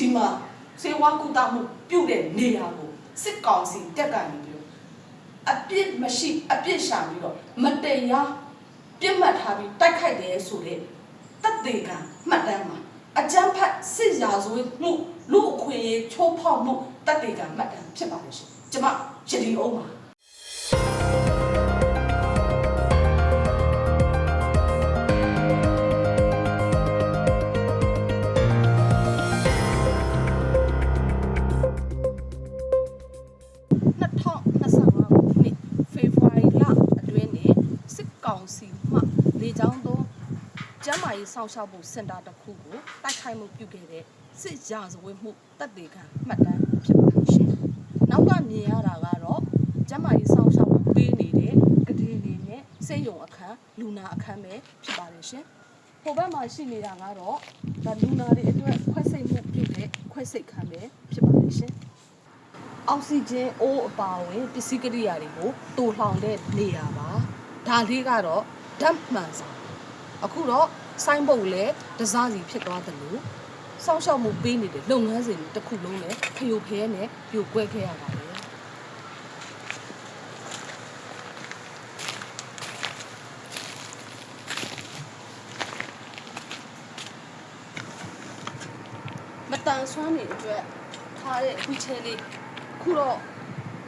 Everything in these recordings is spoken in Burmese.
ဒီမှာစေဝါကုသမှုပြုတဲ့နေရာကိုစစ်ကောင်စီတက်ကနေပြီးတော့အပြစ်မရှိအပြစ်ရှာပြီးတော့မတရားပြစ်မှတ်ထားပြီးတိုက်ခိုက်တယ်ဆိုတဲ့တပ်သေးကမှတ်တမ်းမှာအကြမ်းဖက်စစ်ရာဇဝတ်မှုလူအခွင့်အရေးချိုးဖောက်မှုတပ်သေးကမှတ်တမ်းဖြစ်ပါလိမ့်ရှင်ကျမယတိအောင်ပါ 2025ခုနှစ်ဖေဖော်ဝါရီလအတွင်းနဲ့စစ်ကောင်စီမှလေကြောင်းသုံးကျန်းမာရေးစောင့်ရှောက်မှုစင်တာတစ်ခုကိုတိုက်ခိုက်မှုပြုခဲ့တဲ့စစ်ရာဇဝတ်မှုတပ်တွေကမှတ်တမ်းဖြစ်ပါတယ်ရှင်။နောက်ကမြင်ရတာကတော့ကျန်းမာရေးစောင့်ရှောက်မှုပေးနေတဲ့ကတိလေးနဲ့စိတ်ယုံအခန်းလူနာအခန်းပဲဖြစ်ပါတယ်ရှင်။ဟိုဘက်မှာရှိနေတာကတော့ဒါလူနာတွေအတွက်ခွဲစိတ်မှုပြုတဲ့ခွဲစိတ်ခန်းပဲဖြစ်ပါတယ်ရှင်။ အောက်ဆီဂျင်အိုးအပါအဝင်ပစ္စည်းကိရိယာတွေကိုတူလှောင်တဲ့နေရာပါဒါလေးကတော့ဓာတ်မှန်ဆောင်အခုတော့ဆိုင်းပုတ်လည်းတစားစီဖြစ်သွားတယ်လို့စောင့်ရှောက်မှုပေးနေတဲ့လုပ်ငန်းစဉ်တစ်ခုလုံးနဲ့ခရိုဖဲနဲ့ပြိုကွဲခဲ့ရပါတယ်မတန်ဆွမ်းနေအတွက်ထားတဲ့အခုချဲလေး ခုတော့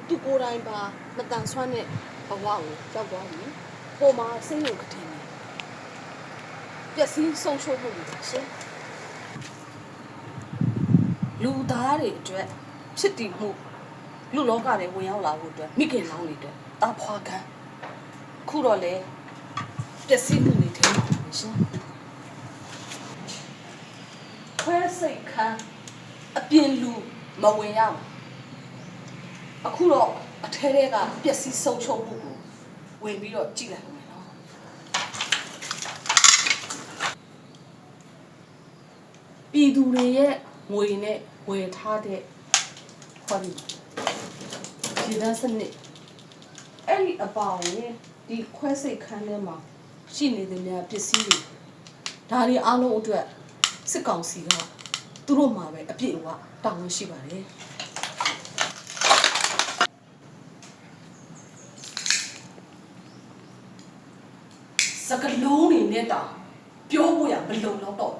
သူကိုယ်တိုင်ပါမတန်ဆွမ်းတဲ့ဘဝကိုရောက်သွားပြီပုံမှာစိတ်ယုံကတင်နေပျက်စီးဆုံးရှုံးမှုတွေပါရှင်လူသားတွေအတွက်ချစ်တည်မှုလူလောကတွေဝင်ရောက်လာဖို့အတွက်မိခင်လောင်းတွေအတွက်တာဖွာခံခုတော့လေပျက်စီးမှုတွေထဲမှာပါရှင်ခွဲစိတ်ခံအပြင်လူမဝင်ရဘူး အခုတော့အထဲထဲကပျက်စီးဆုံးရှုံးမှုကိုဝင်ပြီးတော့ကြည့်လိုက်မယ်နော်ပြည်သူတွေရဲ့ငွေနဲ့ဝယ်ထားတဲ့ဟောဒီဒီဒန်းစနစ်အဲ့ဒီအပေါင်းနဲ့ဒီခွဲစိတ်ခန်းထဲမှာရှိနေတဲ့များပစ္စည်းတွေဒါတွေအားလုံးအတွက်စစ်ကောင်စီကသူတို့မှာပဲအပြည့်အဝတာဝန်ရှိပါတယ် ကလုံးတွေနဲ့တောင်ပြောဖို့ရမလုံတော့တော့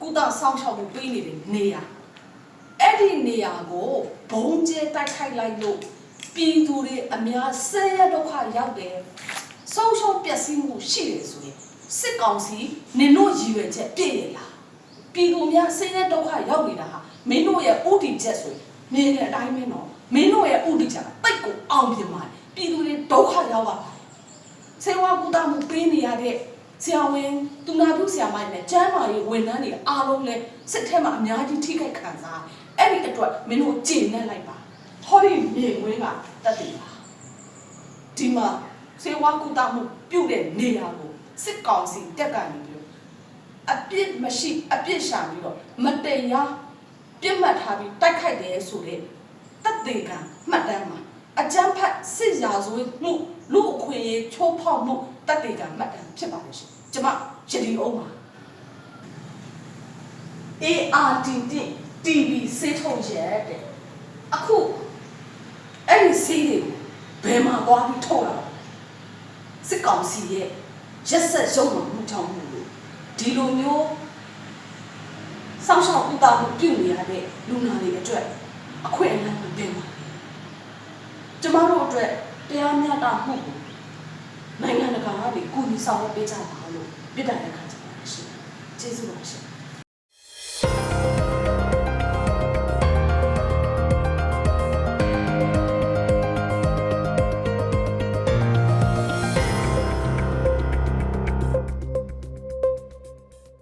ကုသဆောင်ရှောက်မှုပေးနေတဲ့နေရာအဲ့ဒီနေရာကိုဘုံကျဲတိုက်ခိုက်လိုက်လို့ပြည်သူတွေအများဆဲရဒုက္ခရောက်တယ်ဆုံးရှုံးပျက်စီးမှုရှိတယ်ဆိုရင်စစ်ကောင်စီနင်တို့ရည်ရွယ်ချက်ပြည့်ရလားပြည်သူများဆင်းရဲဒုက္ခရောက်နေတာဟာမင်းတို့ရဲ့ဥတီချက်ဆိုရင်မြင်တဲ့အတိုင်းပဲနော်မင်းတို့ရဲ့ဥတီချက်ကတိတ်ကိုအောင်ပြမှာပြည်သူတွေဒုက္ခ ရောက်ပါဆေးဝါးကုသမှုပေးနေရတဲ့ဆရာဝန်သူနာပြုဆရာမတွေနဲ့ကျန်းမာရေးဝန်ထမ်းတွေအားလုံးလည်းစစ်ထဲမှာအများကြီးထိခိုက်ခံစားအဲ့ဒီအတွက်မင်းတို့ကျေနပ်လိုက်ပါဟောဒီမြေဝင်းကတက်တည်ပါဒီမှာဆေးဝါးကုသမှုပြုတဲ့နေရာကိုစစ်ကောင်စီတက်ကနေပြီးတော့အပြစ်မရှိအပြစ်ရှာပြီးတော့မတရားပြစ်မှတ်ထားပြီးတိုက်ခိုက်တယ်ဆိုတဲ့တပ်သေးကမှတ်တမ်းမှာ အကြမ်းဖက်စစ်ရာဇဝတ်မှုလူအခွင့်အရေးချိုးဖောက်မှုတပ်သေးကမှတ်တမ်းဖြစ်ပါလိမ့်ရှင်ကျမယတိအောင်ပါ ARTT TV စေးထုတ်ရက်တဲ့အခုအဲ့ဒီစေးတွေဘယ်မှာသွားပြီးထုတ်လာစစ်ကောင်စီရဲ့ရက်ဆက်ရုံမှမှုချောင်းမှုလို့ဒီလိုမျိုးစောင့်ရှောက်ဥတာမှုပြုနေရတဲ့လူနာတွေအတွက်အခွင့်အလမ်းကိုတင်ပါကျမတို့အ တွက်တရားမျှတမှုကိုနိုင်ငံတကာကနေကူညီဆောင်ရွက်ပေးကြပါလို့ပြည်တိုင်တဲ့ခါကြပါရှင်ကျေးဇူးပါရှင်